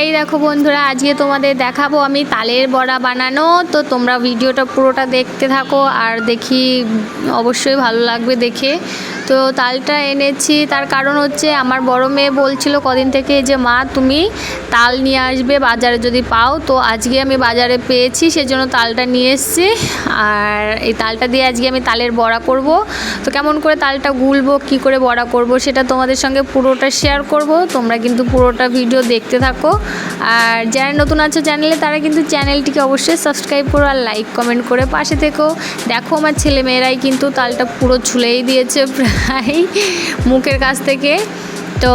এই দেখো বন্ধুরা, আজকে তোমাদের দেখাবো আমি তালের বড়া বানানো। তো তোমরা ভিডিওটা পুরোটা দেখতে থাকো আর দেখি অবশ্যই ভালো লাগবে দেখে। তো তালটা এনেছি, তার কারণ হচ্ছে আমার বড় মেয়ে বলছিল কদিন থেকে যে, মা, তুমি তাল নিয়ে আসবে বাজারে যদি পাও। তো আজকে আমি বাজারে পেয়েছি, সেজন্য তালটা নিয়ে এসেছি। আর এই তালটা দিয়ে আজকে আমি তালের বড়া করব। তো কেমন করে তালটা গুলবো, কি করে বড়া করব, সেটা তোমাদের সঙ্গে পুরোটা শেয়ার করব। তোমরা কিন্তু পুরোটা ভিডিও দেখতে থাকো। আর যারা নতুন আছো চ্যানেলে, তারা কিন্তু চ্যানেলটিকে অবশ্যই সাবস্ক্রাইব করো আর লাইক কমেন্ট করে পাশে থেকো। দেখো আমার ছেলে মেয়েরাই কিন্তু তালটা পুরো ছুলেই দিয়েছে প্রায় মুখের কাছ থেকে। তো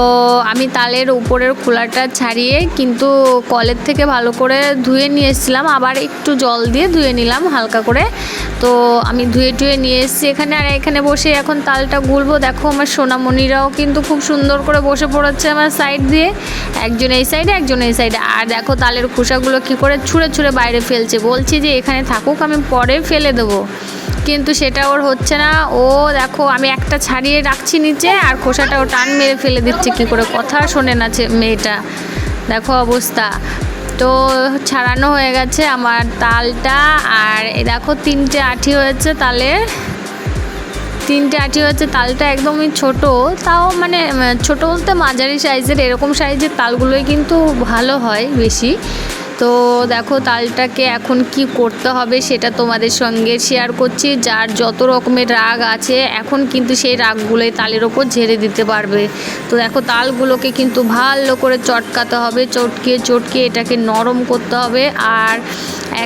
আমি তালের উপরের খোলাটা ছাড়িয়ে কিন্তু কলের থেকে ভালো করে ধুয়ে নিয়ে এসেছিলাম। আবার একটু জল দিয়ে ধুয়ে নিলাম হালকা করে। তো আমি ধুয়ে টুয়ে নিয়ে এসেছি এখানে। আর এখানে বসে এখন তালটা গুলবো। দেখো আমার সোনামণিরাও কিন্তু খুব সুন্দর করে বসে পড়েছে আমার সাইড দিয়ে। একজন এই সাইডে, একজন এই সাইডে। আর দেখো তালের খোসাগুলো কি করে ছুঁড়ে ছুঁড়ে বাইরে ফেলছে। বলছি যে এখানে থাকুক, আমি পরে ফেলে দেবো। কিন্তু সেটা ওর হচ্ছে না। ও দেখো, আমি একটা ছাড়িয়ে রাখছি নিচে আর খোসাটা ও টান মেরে ফেলে দিচ্ছে। কি করে কথা শোনে না মেয়েটা। দেখো অবস্থা। তো ছাড়ানো হয়ে গেছে আমার তালটা। আর দেখো, তিনটে আঠি হয়েছে তালের তিনটে আঠি হচ্ছে তালটা একদমই ছোট। তাও মানে ছোট বলতে মাঝারি সাইজের। এরকম সাইজের তালগুলোই কিন্তু ভালো হয় বেশি। তো দেখো তালটাকে এখন কি করতে হবে সেটা তোমাদের সঙ্গে শেয়ার করছি। যার যত রকমের রাগ আছে, এখন কিন্তু সেই রাগগুলোই তালের ওপর ঝেড়ে দিতে পারবে। তো দেখো তালগুলোকে কিন্তু ভালো করে চটকাতে হবে, চটকিয়ে চটকিয়ে এটাকে নরম করতে হবে। আর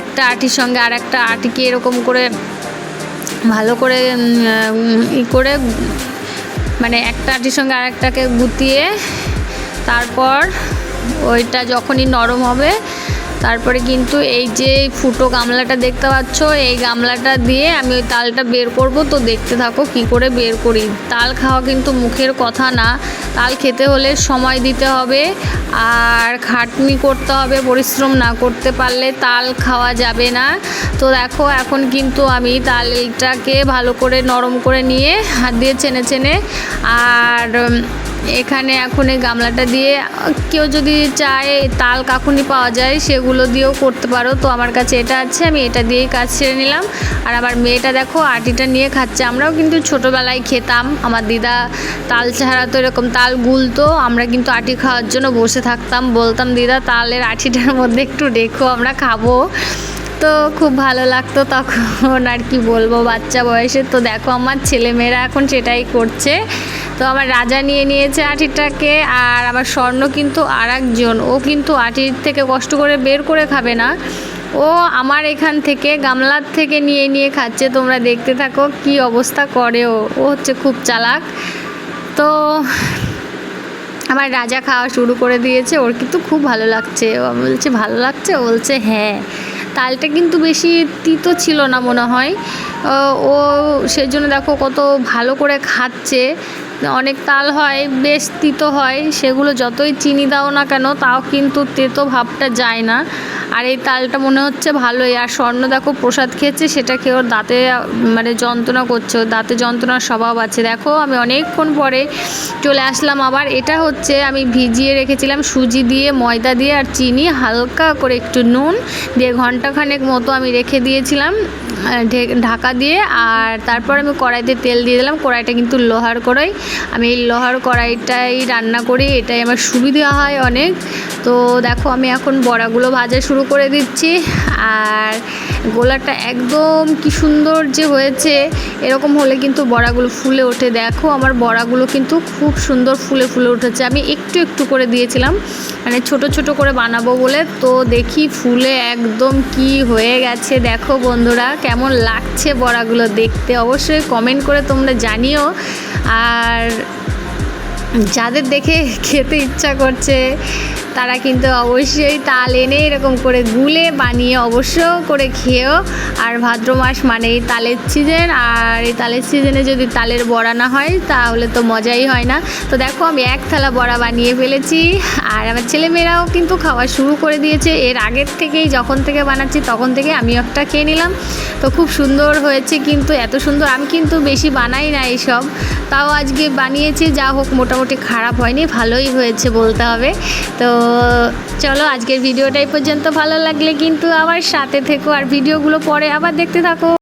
একটা আটির সঙ্গে আর একটা আটিকে এরকম করে ভালো করে ই করে মানে একটা আটির সঙ্গে আরেকটাকে গুতিয়ে তারপর ওইটা যখনই নরম হবে তারপরে কিন্তু এই যে ফুটো গামলাটা দেখতে পাচ্ছ, এই গামলাটা দিয়ে আমি ওই তালটা বের করব। তো দেখতে থাকো কি করে বের করি। তাল খাওয়া কিন্তু মুখের কথা না। তাল খেতে হলে সময় দিতে হবে। আর খাটনি করতে হবে, পরিশ্রম না করতে পারলে তাল খাওয়া যাবে না। তো দেখো, এখন কিন্তু আমি তালটাকে ভালো করে নরম করে নিয়ে হাত দিয়ে চেনে চেনে আর এখানে এখন এই গামলাটা দিয়ে কেউ যদি চায় তাল কাকুনি পাওয়া যায়, সেগুলো দিয়েও করতে পারো। তো আমার কাছে এটা আছে, আমি এটা দিয়েই কাজ সেরে নিলাম। আর আমার মেয়েটা দেখো, আটিটা নিয়ে খাচ্ছে। আমরাও কিন্তু ছোটোবেলায় খেতাম। আমার দিদা তাল ছাড়া তো এরকম তাল গুলতো। আমরা কিন্তু আটি খাওয়ার জন্য বসে থাকতাম। বলতাম, দিদা, তালের আটিটার মধ্যে একটু রেখো, আমরা খাব। তো খুব ভালো লাগতো তখন আর কি বলব, বাচ্চা বয়সে। তো দেখো আমার ছেলেমেয়েরা এখন সেটাই করছে। তো আমার রাজা নিয়ে নিয়েছে আটিটাকে আর আমার স্বর্ণ কিন্তু আর একজন ও কিন্তু আটির থেকে কষ্ট করে বের করে খাবে না। ও আমার এখান থেকে গামলার থেকে নিয়ে নিয়ে খাচ্ছে। তোমরা দেখতে থাকো কি অবস্থা করে ও। ও হচ্ছে খুব চালাক। তো আমার রাজা খাওয়া শুরু করে দিয়েছে। ওর কিন্তু খুব ভালো লাগছে। ও বলছে, ভালো লাগছে? ও বলছে হ্যাঁ। তালটা কিন্তু বেশি তিতো ছিল না মনে হয়। ও ও সেজন্য দেখো কত ভালো করে খাচ্ছে। অনেক তাল হয়, বেশ তিতো হয়, সেগুলো যতই চিনি দাও না কেন, তাও কিন্তু তেতো ভাবটা যায় না। আর এই তালটা মনে হচ্ছে ভালোই। আর স্বর্ণ দেখো প্রসাদ খেয়েছে সেটা খেয়ে ওর দাঁতে মানে যন্ত্রণা করছে। দাঁতে যন্ত্রণার স্বভাব আছে। দেখো আমি অনেকক্ষণ পরে চলে আসলাম আবার। এটা হচ্ছে আমি ভিজিয়ে রেখেছিলাম সুজি দিয়ে, ময়দা দিয়ে আর চিনি, হালকা করে একটু নুন দিয়ে ঘন্টাখানেক মতো আমি রেখে দিয়েছিলাম। ঢাকা দিয়ে আর তারপর আমি কড়াইতে তেল দিয়ে দিলাম। কড়াইটা কিন্তু লোহার কড়াই। আমি এই লোহার কড়াইটাই রান্না করি, এটাই আমার সুবিধা হয় অনেক। তো দেখো আমি এখন বড়াগুলো ভাজা শুরু করে দিচ্ছি। আর গোলাটা একদম কি সুন্দর যে হয়েছে, এরকম হলে কিন্তু বড়াগুলো ফুলে ওঠে। দেখো আমার বড়াগুলো কিন্তু খুব সুন্দর ফুলে ফুলে উঠেছে। আমি একটু একটু করে দিয়েছিলাম মানে ছোট ছোট করে বানাবো বলে। তো দেখি ফুলে একদম কি হয়ে গেছে। দেখো বন্ধুরা কেমন লাগছে বড়াগুলো দেখতে অবশ্যই কমেন্ট করে তোমরা জানিও। আর যাদের দেখে খেতে ইচ্ছা করছে, তারা কিন্তু অবশ্যই তাল এনে এরকম করে গুলে বানিয়ে অবশ্য করে খেয়েও। আর ভাদ্র মাস মানে এই তালের সিজন আর এই তালের সিজনে যদি তালের বড়া না হয়, তাহলে তো মজাই হয় না। তো দেখো, আমি এক থালা বড়া বানিয়ে ফেলেছি, আর আমার ছেলেমেয়েরাও কিন্তু খাওয়া শুরু করে দিয়েছে। এর আগের থেকেই যখন থেকে বানাচ্ছি, তখন থেকে আমি একটা খেয়ে নিলাম। তো খুব সুন্দর হয়েছে কিন্তু, এত সুন্দর আমি কিন্তু বেশি বানাই না এইসব। তাও আজকে বানিয়েছি, যা হোক মোটামুটি খারাপ হয়নি, ভালোই হয়েছে বলতে হবে। তো চলো আজকের ভিডিওটাই পর্যন্ত। ভালো লাগলে কিন্তু আবার সাথে থেকো আর ভিডিওগুলো পরে আবার দেখতে থাকো।